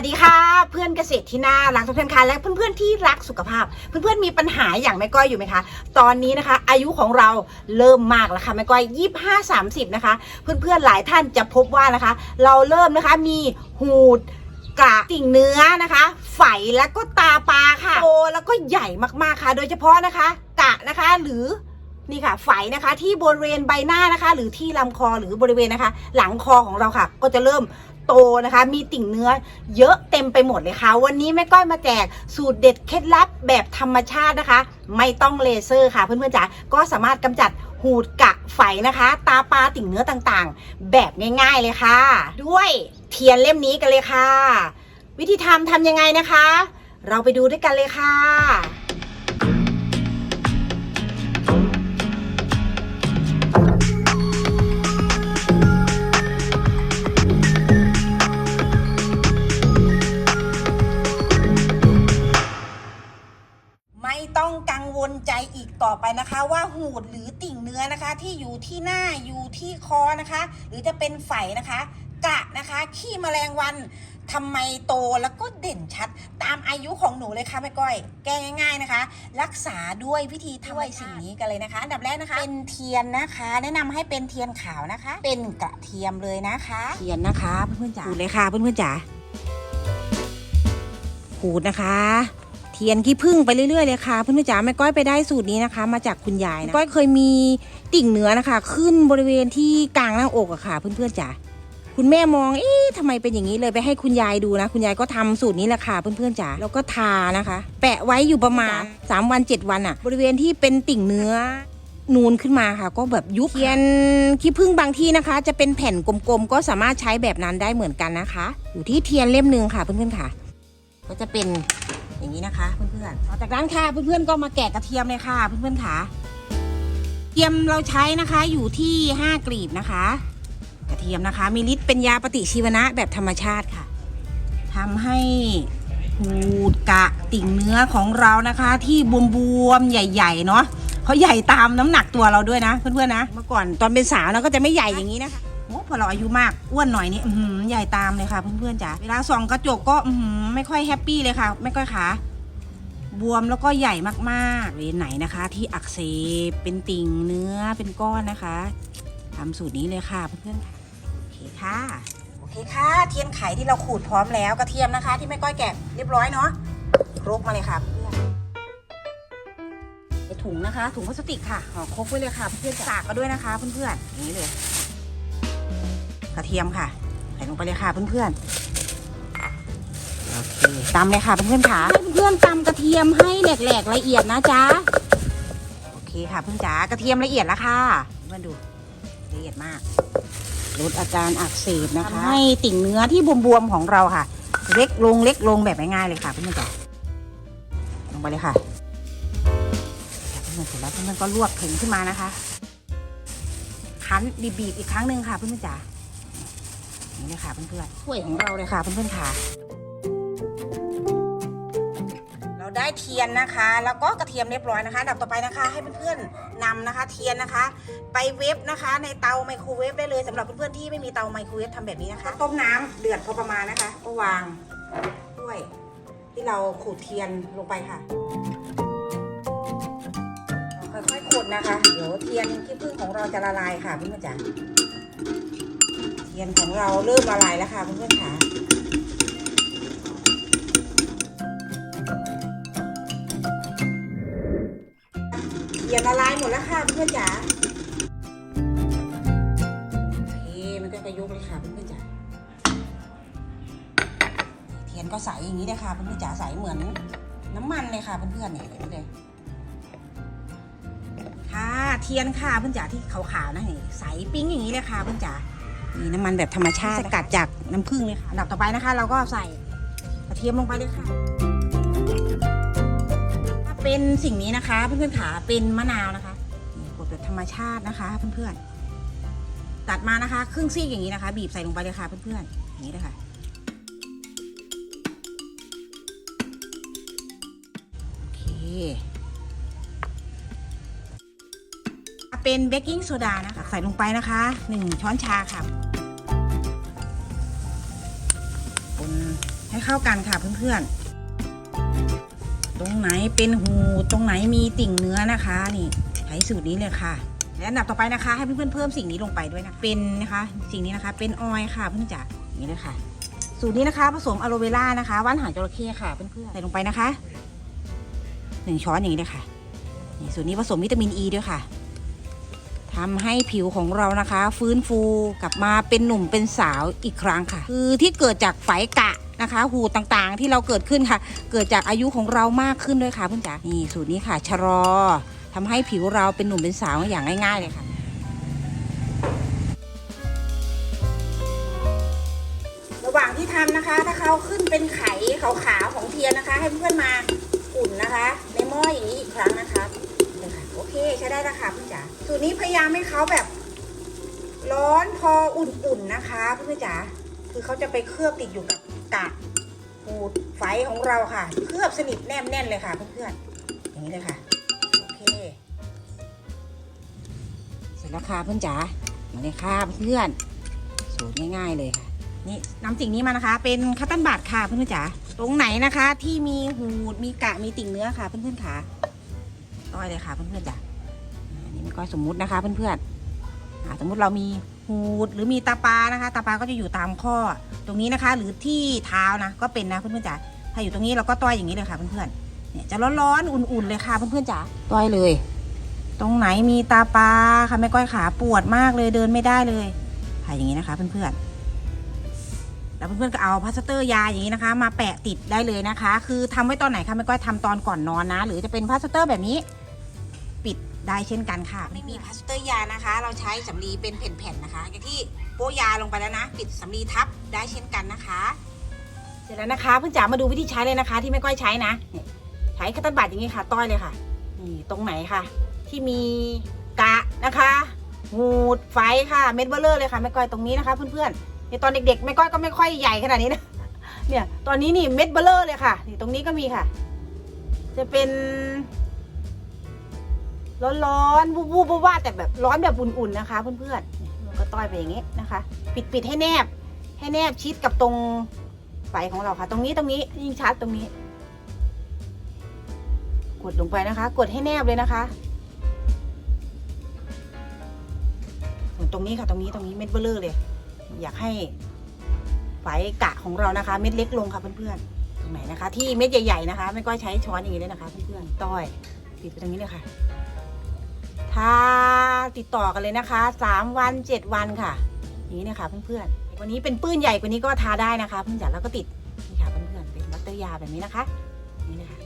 วัสดีค่ะ เพื่อนเกษตรที่น่ารักทุกท่านค่ะและเพื่อนๆที่รักสุขภาพ เพื่อนๆมีปัญหาอย่างแม่ก้อยอยู่ไหมคะ ตอนนี้นะคะ อายุของเราเริ่มมากแล้วค่ะแม่ก้อยยี่ห้าสามสิบนะคะ เพื่อนๆหลายท่านจะพบว่านะคะ เราเริ่มนะคะมีหูดกระติ่งเนื้อนะคะ ไฝแล้วก็ตาปลาค่ะโตแล้วก็ใหญ่มากๆค่ะ โดยเฉพาะนะคะ กะนะคะหรือนี่ค่ะไฝนะคะที่บริเวณใบหน้านะคะ หรือที่ลำคอหรือบริเวณนะคะ หลังคอของเราค่ะ ก็จะเริ่ม โตนะคะ มีติ่งเนื้อเยอะเต็มไปหมดเลยค่ะ วันนี้แม่ก้อยมาแจกสูตรเด็ดเคล็ดลับแบบธรรมชาตินะคะ ไม่ต้องเลเซอร์ค่ะเพื่อนๆจ๋าก็สามารถกำจัดหูดกะไฝนะคะ ตาปลาติ่งเนื้อต่างๆ แบบง่ายๆเลยค่ะ ด้วยเทียนเล่มนี้กันเลยค่ะ วิธีทำทำยังไงนะคะ เราไปดูด้วยกันเลยค่ะ หูดหรือติ่งเนื้อนะคะ ที่อยู่ที่หน้าอยู่ที่คอนะคะ หรือจะเป็นไฝนะคะกะนะคะขี้แมลงวันทำไมโตแล้วก็เด่นชัดตามอายุของหนูเลยค่ะแม่ก้อย แก้ง่าย ๆนะคะ รักษาด้วยวิธีด้วยสิ่งนี้กันเลยนะคะ อันดับแรกนะคะ เป็นเทียนนะคะ แนะนำให้เป็นเทียนขาวนะคะ เป็นกระเทียมเลยนะคะ เทียนนะคะเพื่อนๆจ๋าขูดเลยค่ะเพื่อนๆจ๋าขูดนะคะเทียนขี้ผึ้งไปเรื่อยๆเลยค่ะเพื่อนๆจ๋าแม่ก้อยไปได้สูตรนี้นะคะ มาจากคุณยายนะก้อยเคยมีติ่งเนื้อนะคะ ขึ้นบริเวณที่กลางหน้าอกอะค่ะ เพื่อนๆจ๋าคุณแม่มอง เอ๊ะทำไมเป็นอย่างนี้เลยไปให้คุณยายดูนะ คุณยายก็ทำสูตรนี้แหละค่ะ เพื่อนๆจ๋าแล้วก็ทานะคะ แปะไว้อยู่ประมาณ 3 วัน 7 วันอะบริเวณที่เป็นติ่งเนื้อนูนขึ้นมาค่ะ ก็แบบยุบเทียนขี้ผึ้งบางที่นะคะ จะเป็นแผ่นกลมๆก็สามารถใช้แบบนั้นได้เหมือนกันนะคะ อยู่ที่เทียนเล่มหนึ่งค่ะเพื่อนๆค่ะ ก็จะเป็น อย่างนี้นะคะ เพื่อนๆต่อจากนั้นค่ะเพื่อนๆก็มาแกะกระเทียมเลยค่ะ เพื่อนๆค่ะกระเทียมเราใช้นะคะอยู่ที่ 5 กลีบนะคะ กระเทียมนะคะ มีฤทธิ์เป็นยาปฏิชีวนะแบบธรรมชาติค่ะทำให้หูดกะติ่งเนื้อของเรานะคะ ที่บวมๆใหญ่ ๆ เนาะเขาใหญ่ตามน้ำหนักตัวเราด้วยนะ เพื่อนๆนะเมื่อก่อนตอนเป็นสาวเราก็จะไม่ใหญ่อย่างนี้นะคะโอ้พอเราอายุมากอ้วนหน่อยนี้ใหญ่ตามเลยค่ะ เพื่อนๆจ๋าเวลาส่องกระจกก็อื ไม่ค่อยแฮปปี้เลยค่ะ ไม่ค่อยขาบวมแล้วก็ใหญ่มากๆเวไหนนะคะ ที่อักเสบเป็นติ่งเนื้อเป็นก้อนนะคะทำสูตรนี้เลยค่ะเพื่อนๆค่ะโอเคค่ะโอเคค่ะ เทียนไขที่เราขูดพร้อมแล้วกระเทียมนะคะ ที่แม่ก้อยแกะเรียบร้อยเนาะครกมาเลยค่ะเพื่อนในถุงนะคะ ถุงพลาสติกค่ะห่อครกไว้เลยค่ะเพื่อนๆสากก็ด้วยนะคะเพื่อนๆอย่างนี้เลย กระเทียมค่ะใส่ลงไปเลยค่ะเพื่อนๆ ตำเลยค่ะเพื่อนๆค่ะให้เพื่อนๆตำกระเทียมให้แหลกๆละเอียดนะจ๊ะโอเคค่ะเพื่อนจ๋ากระเทียมละเอียดแล้วค่ะเพื่อนดูละเอียดมากลดอาการอักเสบนะคะ ให้ติ่งเนื้อที่บวมๆของเราค่ะ เล็กลงเล็กลงแบบง่ายๆเลยค่ะเพื่อนๆจ๋าลงไปเลยค่ะเพื่อนๆเสร็จแล้วเพื่อนๆก็ลวกถึงขึ้นมานะคะคั้นบีบๆอีกครั้งหนึ่งค่ะเพื่อนๆจ๋านี่เลยค่ะเพื่อนๆถ้วยของเราเลยค่ะเพื่อนๆค่ะ ได้เทียนนะคะ แล้วก็กระเทียมเรียบร้อยนะคะดับต่อไปนะคะให้เพื่อนๆนำนะคะ เทียนนะคะ ไปเวฟนะคะ ในเตาไมโครเวฟได้เลยสำหรับเพื่อนๆที่ไม่มีเตาไมโครเวฟทำแบบนี้นะคะต้มน้ำเดือดพอประมาณนะคะ ก็วางด้วย ที่เราขูดเทียนลงไปค่ะค่อยๆขูดนะคะ เดี๋ยวเทียนขี้ผึ้งของเราจะละลายค่ะเพื่อนๆจ๋าเทียนของเราเริ่มละลายแล้วค่ะเพื่อนๆค่ะ เทียนละลายหมดแล้วค่ะเพื่อนจ๋าโอเคมันก็กระยุกเลยค่ะเพื่อนจ๋าเทียนก็ใสอย่างนี้เลยค่ะเพื่อนจ๋าใสเหมือนน้ำมันเลยค่ะเพื่อนๆเนี่ยเห็นไหมเลยค่ะเทียนค่ะเพื่อนจ๋าที่ขาวๆนะนี่ใสปิ้งอย่างนี้เลยค่ะเพื่อนจ๋ามีน้ำมันแบบธรรมชาติสกัดจากน้ำผึ้งเลยค่ะอันดับต่อไปนะคะ เราก็ใส่กระเทียมลงไปเลยค่ะ เป็นสิ่งนี้นะคะ เพื่อนๆขาเป็นมะนาวนะคะนี่กดแบบธรรมชาตินะคะ เพื่อนๆตัดมานะคะ ครึ่งซีกอย่างนี้นะคะ บีบใส่ลงไปเลยค่ะเพื่อนๆอย่างนี้เลยค่ะโอเคเป็นเบกกิ้งโซดานะคะใส่ลงไปนะคะหนึ่งช้อนชาค่ะคนให้เข้ากันค่ะเพื่อนๆ ตรงไหนเป็นหูตรงไหนมีติ่งเนื้อนะคะนี่ใช้สูตรนี้เลยค่ะ และอันดับต่อไปนะคะ ให้เพื่อนๆเพิ่มสิ่งนี้ลงไปด้วยนะเป็นนะคะสิ่งนี้นะคะเป็นออยค่ะเพื่อนจ๋าอย่างนี้เลยค่ะ สูตรนี้นะคะ ผสมอะโลเวล่านะคะว่านหางจระเข้ค่ะเพื่อนๆใส่ลงไปนะคะหนึ่งช้อนอย่างนี้เลยค่ะนี่สูตรนี้ผสมวิตามินอ e ีด้วยค่ะทำให้ผิวของเรานะคะ ฟื้นฟูกลับมาเป็นหนุ่มเป็นสาวอีกครั้งค่ะ คือที่เกิดจากไฝกะ นะคะ หูต่างๆที่เราเกิดขึ้นค่ะ เกิดจากอายุของเรามากขึ้นด้วยค่ะเพื่อนจ๋านี่สูตรนี้ค่ะชะลอทำให้ผิวเราเป็นหนุ่มเป็นสาวอย่างง่าย ๆ เลยค่ะระหว่างที่ทำนะคะ ถ้าเขาขึ้นเป็นไข่ขาวๆของเทียนนะคะ ให้เพื่อนมาอุ่นนะคะ ในหม้ออย่างนี้อีกครั้งนะคะนี่ค่ะโอเคใช้ได้แล้วค่ะเพื่อนจ๋าสูตรนี้พยายามให้เขาแบบ ร้อนพออุ่นๆนะคะเพื่อนจ๋าคือเขาจะไปเคลือบติดอยู่กับ กะปูดไฟของเราค่ะ เคลือบสนิทแนบแน่นเลยค่ะเพื่อนๆอย่างนี้เลยค่ะ โอเค เสร็จแล้วค่ะเพื่อนจ๋ามาเลยค่ะเพื่อนสูตรง่ายๆเลยค่ะ นี่นำสิ่งนี้มานะคะ เป็นคัตตันบัตค่ะเพื่อนๆจ๋าตรงไหนนะคะ ที่มีหูดมีกะมีติ่งเนื้อค่ะเพื่อนๆค่ะต้อยเลยค่ะเพื่อนๆจ๋าอันนี้ไม่ก้อยสมมุตินะคะเพื่อนๆสมมุติเรามีหูดหรือมีตาปลานะคะ ตาปลาก็จะอยู่ตามข้อ ตรงนี้นะคะ หรือที่เท้านะก็เป็นนะเพื่อนๆจ๋าถ้าอยู่ตรงนี้เราก็ต้อยอย่างนี้เลยค่ะเพื่อนๆเนี่ยจะร้อนๆอุ่นๆเลยค่ะเพื่อนๆจ๋าต้อยเลย ตรงไหนมีตาปลาค่ะแม่ก้อยขาปวดมากเลยเดินไม่ได้เลยค่ะอย่างนี้นะคะเพื่อนๆแล้วเพื่อนๆก็เอาพลาสเตอร์ยาอย่างนี้นะคะ มาแปะติดได้เลยนะคะ คือทำไว้ตอนไหนคะแม่ก้อยทำตอนก่อนนอนนะ หรือจะเป็นพลาสเตอร์แบบนี้ ปิดได้เช่นกันค่ะ ไม่มีพลาสเตอร์ยานะคะ เราใช้สำลีเป็นแผ่นๆนะคะอย่างที่โปะยาลงไปแล้วนะ ปิดสำลีทับ ได้เช่นกันนะคะ เสร็จแล้วนะคะเพื่อนจ๋ามาดูวิธีใช้เลยนะคะ ที่แม่ก้อยใช้นะใช้คัตเตอร์บัตอย่างนี้ค่ะ ต้อยเลยค่ะนี่ตรงไหนค่ะ ที่มีกะนะคะหูดไฟค่ะเม็ดเบลเลอร์เลยค่ะแม่ก้อยตรงนี้นะคะเพื่อนๆในตอนเด็กๆแม่ก้อยก็ไม่ค่อยใหญ่ขนาดนี้นะเนี่ยตอนนี้นี่เม็ดเบลเลอร์เลยค่ะนี่ตรงนี้ก็มีค่ะ จะเป็นร้อนๆวูบวูบว่าแต่แบบร้อนแบบอุ่นๆนะคะ เพื่อนๆเนี่ยมันก็ต้อยไปอย่างนี้นะคะ ปิดปิดให้แนบ ให้แนบชิดกับตรงไฟของเราค่ะ ตรงนี้ตรงนี้ยิ่งชัดตรงนี้ กดลงไปนะคะ กดให้แนบเลยนะคะส่วนตรงนี้ค่ะตรงนี้ตรงนี้เม็ดเบลเลอร์เลย อยากให้ไฟกะของเรานะคะ เม็ดเล็กลงค่ะเพื่อนๆตรงไหนนะคะ ที่เม็ดใหญ่ ๆนะคะ ไม่ก็ใช้ช้อนอย่างนี้เลยนะคะเพื่อนๆต้อยปิดไปตรงนี้เลยค่ะทาติดต่อกันเลยนะคะสามวันเจ็ดวันค่ะอย่างนี้นะคะเพื่อนๆ วันนี้เป็นปื้นใหญ่กว่านี้ก็ทาได้นะคะเพื่อนจ๋าแล้วก็ติดนี่ค่ะเพื่อนๆเป็นวัตเตอร์ยาแบบนี้นะคะนี่นะคะ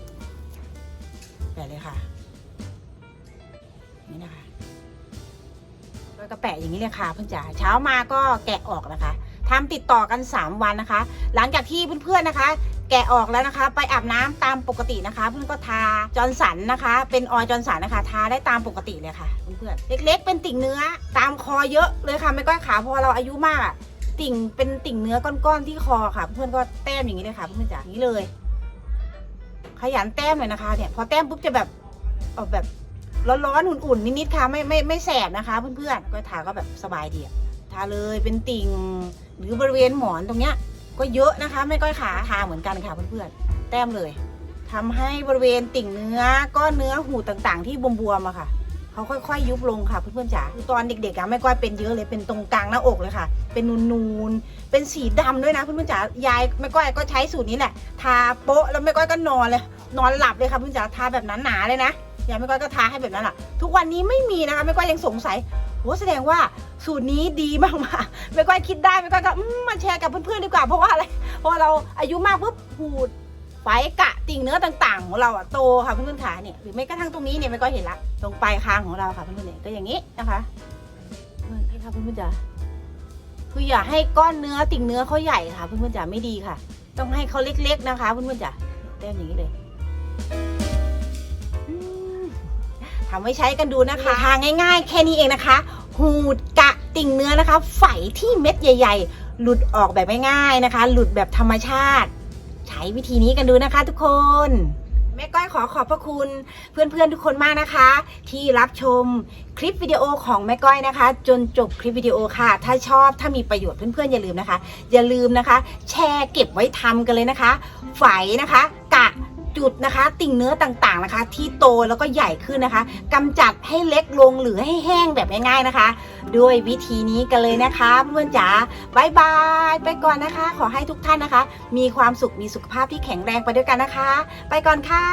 แปะเลยค่ะนี่นะคะแล้วก็แปะอย่างนี้เลยค่ะเพื่อนจ๋าเช้ามาก็แกะออกนะคะทำติดต่อกัน 3 วันนะคะ หลังจากที่เพื่อนๆนะคะ แกะออกแล้วนะคะ ไปอาบน้ำตามปกตินะคะ เพื่อนก็ทาจอร์นสันนะคะ เป็นออยจอร์นสันนะคะ ทาได้ตามปกติเลยค่ะเพื่อนๆเล็ก ๆ เป็นติ่งเนื้อ ตามคอเยอะเลยค่ะไม่ก้อยขาเพอเราอายุมาก ติ่งเป็นติ่งเนื้อก้อนๆที่คอค่ะ เพื่อนก็แต้มอย่างนี้เลยค่ะ เพื่อนจ๋ายนี้เลย ขยันแต้มเลยนะคะ เนี่ย พอแต้มปุ๊บจะแบบออกแบบร้อนๆอุ่นๆนิดๆค่ะไม่ไม่ไม่แสบนะคะ เพื่อนๆก็ทาก็แบบสบายดีอะทาเลยเป็นติ่งหรือบริเวณหมอนตรงเนี้ย ก็เยอะนะคะ ไม่ก้อยขาทาเหมือนกันค่ะเพื่อนๆแต้มเลยทำให้บริเวณติ่งเนื้อก้อนเนื้อหูต่างๆ ที่บวมๆอะค่ะ เขาค่อยๆ ยุบลงค่ะเพื่อนๆจ๋าคือตอนเด็กๆอะไม่ก้อยเป็นเยอะเลยเป็นตรงกลางหน้าอกเลยค่ะ เป็นนูนๆเป็นสีดำด้วยนะเพื่อนๆจ๋ายายไม่ก้อยก็ใช้สูตรนี้แหละ ทาโป๊ะแล้วไม่ก้อยก็นอนเลย นอนหลับเลยค่ะเพื่อนจ๋าทาแบบหนาๆเลยนะยายไม่ก้อยก็ทาให้แบบนั้นแหละทุกวันนี้ไม่มีนะคะไม่ก้อยยังสงสัยโอ้แสดงว่าสูตรนี้ดีมากๆไม่ก้อยคิดได้ไม่ก้อยก็มาแชร์กับเพื่อนๆดีกว่าเพราะว่าอะไรเพราะเราอายุมากปุ๊บหูด ไฟกะติ่งเนื้อต่างๆ ของเราอะโตค่ะเพื่อนๆขาเนี่ยหรือไม่กระทั่งตรงนี้เนี่ยไม่ก้อยเห็นละตรงปลายคางของเราค่ะเพื่อนๆเนี่ยก็อย่างนี้นะคะเพื่อนให้ค่ะเพื่อนๆจ๋าคืออย่าให้ก้อนเนื้อติ่งเนื้อเขาใหญ่ค่ะเพื่อนๆจ๋าไม่ดีค่ะ ต้องให้เขาเล็ก ๆนะคะเพื่อนๆจ๋าเต้มอย่างนี้เลยทำไว้ใช้กันดูนะคะทางง่าย ๆ แค่นี้เองนะคะ หูดกะติ่งเนื้อนะคะ ไฝที่เม็ดใหญ่ ๆ หลุดออกแบบง่ายๆนะคะ หลุดแบบธรรมชาติ ใช้วิธีนี้กันดูนะคะทุกคนแม่ก้อยขอขอบพระคุณเพื่อนๆทุกคนมากนะคะ ที่รับชมคลิปวิดีโอของแม่ก้อยนะคะ จนจบคลิปวิดีโอค่ะ ถ้าชอบถ้ามีประโยชน์เพื่อนๆอย่าลืมนะคะ อย่าลืมนะคะ แชร์เก็บไว้ทำกันเลยนะคะ ไฝนะคะ กะ จุดนะคะ ติ่งเนื้อต่างๆนะคะ ที่โตแล้วก็ใหญ่ขึ้นนะคะกำจัดให้เล็กลงหรือให้แห้งแบบง่ายๆนะคะ ด้วยวิธีนี้กันเลยนะคะเพื่อนๆจ๋าบายบายไปก่อนนะคะ ขอให้ทุกท่านนะคะ มีความสุขมีสุขภาพที่แข็งแรงไปด้วยกันนะคะ ไปก่อนค่ะ